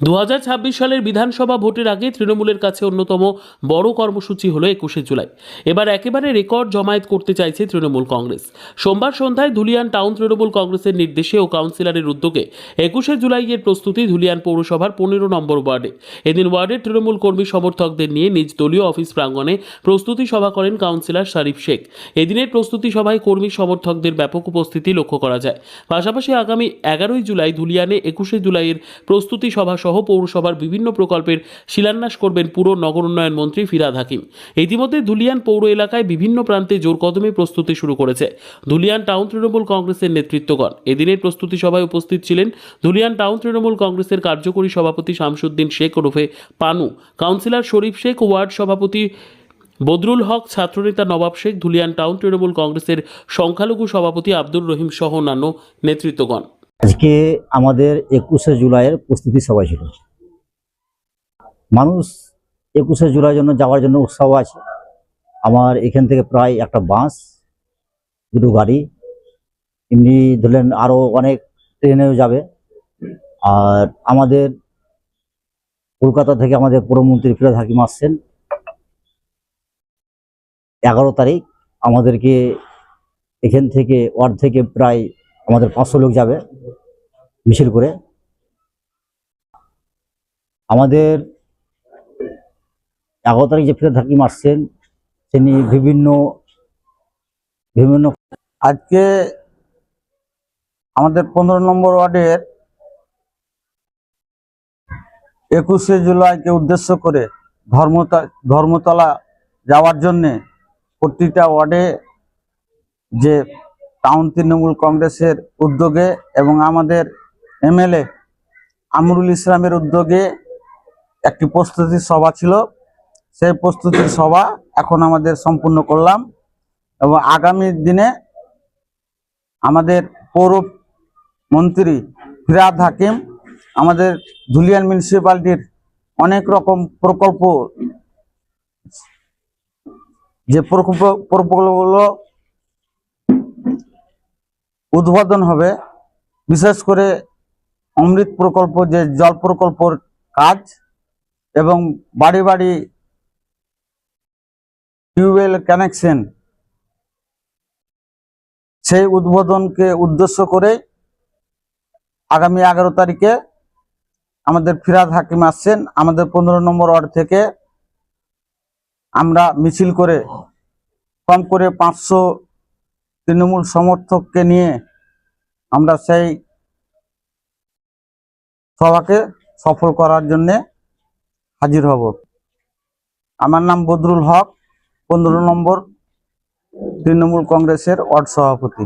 দু হাজার ছাব্বিশ সালের বিধানসভা ভোটের আগে তৃণমূলের কাছে অন্যতম বড় কর্মসূচি হলো একুশে জুলাই। এবার একেবারে রেকর্ড জমায়েত করতে চাইছে তৃণমূল কংগ্রেস। সোমবার সন্ধ্যায় ধুলিয়ান টাউন তৃণমূল কংগ্রেসের নির্দেশে ও কাউন্সিলরের উদ্যোগে একুশে জুলাইয়ের প্রস্তুতি ধুলিয়ান পৌরসভার পনেরো নম্বর ওয়ার্ডে। এদিন ওয়ার্ডের তৃণমূল কর্মী সমর্থকদের নিয়ে নিজ দলীয় অফিস প্রাঙ্গণে প্রস্তুতি সভা করেন কাউন্সিলর শরীফ শেখ। এদিনের প্রস্তুতি সভায় কর্মী সমর্থকদের ব্যাপক উপস্থিতি লক্ষ্য করা যায়। পাশাপাশি আগামী এগারোই জুলাই ধুলিয়ানে একুশে জুলাইয়ের প্রস্তুতি সভা সহ পৌরসভার বিভিন্ন প্রকল্পের শিলান্যাস করবেন পুরো নগর উন্নয়ন মন্ত্রী ফিরাদ হাকিম। ইতিমধ্যে ধুলিয়ান পৌর এলাকায় বিভিন্ন প্রান্তে জোর কদমে প্রস্তুতি শুরু করেছে। ধুলিয়ান টাউন তৃণমূল কংগ্রেসের নেতৃত্বগণ। এদিনের প্রস্তুতি সভায় উপস্থিত ছিলেন ধুলিয়ান টাউন তৃণমূল কংগ্রেসের কার্যকরী সভাপতি শামসুদ্দিন শেখ ওরফে পানু, কাউন্সিলর শরীফ শেখ, ওয়ার্ড সভাপতি বদরুল হক, ছাত্রনেতা নবাব শেখ ধুলিয়ান টাউন তৃণমূল কংগ্রেসের সংখ্যালঘু সভাপতি আব্দুর রহিম সহ অন্যান্য নেতৃত্বগণ। আজকে আমাদের একুশে জুলাইয়ের প্রস্তুতি সভা ছিল। মানুষ একুশে জুলাই জন্য যাওয়ার জন্য উৎসাহ আছে। আমার এখান থেকে প্রায় একটা বাস, দুটো গাড়ি, এমনি ধরলেন আরও অনেক ট্রেনেও যাবে। আর আমাদের কলকাতা থেকে আমাদের পুরমন্ত্রী ফিরাদ হাকিম আসছেন। এগারো তারিখ আমাদেরকে এখান থেকে ওয়ার্ড থেকে প্রায় আমাদের পাঁচশো লোক যাবে। মিছিল করে আমাদের এগারো তারিখ যে ফিরে থাকি মারছেন তিনি বিভিন্ন বিভিন্ন আজকে আমাদের পনেরো নম্বর ওয়ার্ডের একুশে জুলাইকে উদ্দেশ্য করে ধর্মতা, ধর্মতলা যাওয়ার জন্যে প্রতিটা ওয়ার্ডে যে টাউন তৃণমূল কংগ্রেসের উদ্যোগে এবং আমাদের এমএলএ আমরুল ইসলামের উদ্যোগে একটি প্রস্তুতি সভা ছিল। সেই প্রস্তুতির সভা এখন আমাদের সম্পূর্ণ করলাম এবং আগামী দিনে আমাদের পৌর মন্ত্রী ফিরাদ হাকিম, আমাদের ধুলিয়ান মিউনিসিপ্যালিটির অনেক রকম প্রকল্প, যে প্রকল্প, প্রকল্পগুলো উদ্বোধন হবে। বিশেষ করে অমৃত প্রকল্প যে জল প্রকল্পর কাজ এবং বাড়ি বাড়ি টিউবওয়েল কানেকশন, সেই উদ্বোধনকে উদ্দেশ্য করে আগামী এগারো তারিখে আমাদের ফিরাদ হাকিম আসছেন। আমাদের পনেরো নম্বর ওয়ার্ড থেকে আমরা মিছিল করে, কম করে পাঁচশো তৃণমূল সমর্থককে নিয়ে আমরা সেই সভাকে সফল করার জন্যে হাজির হব। আমার নাম বদরুল হক, পনেরো নম্বর তৃণমূল কংগ্রেসের ওয়ার্ড সভাপতি।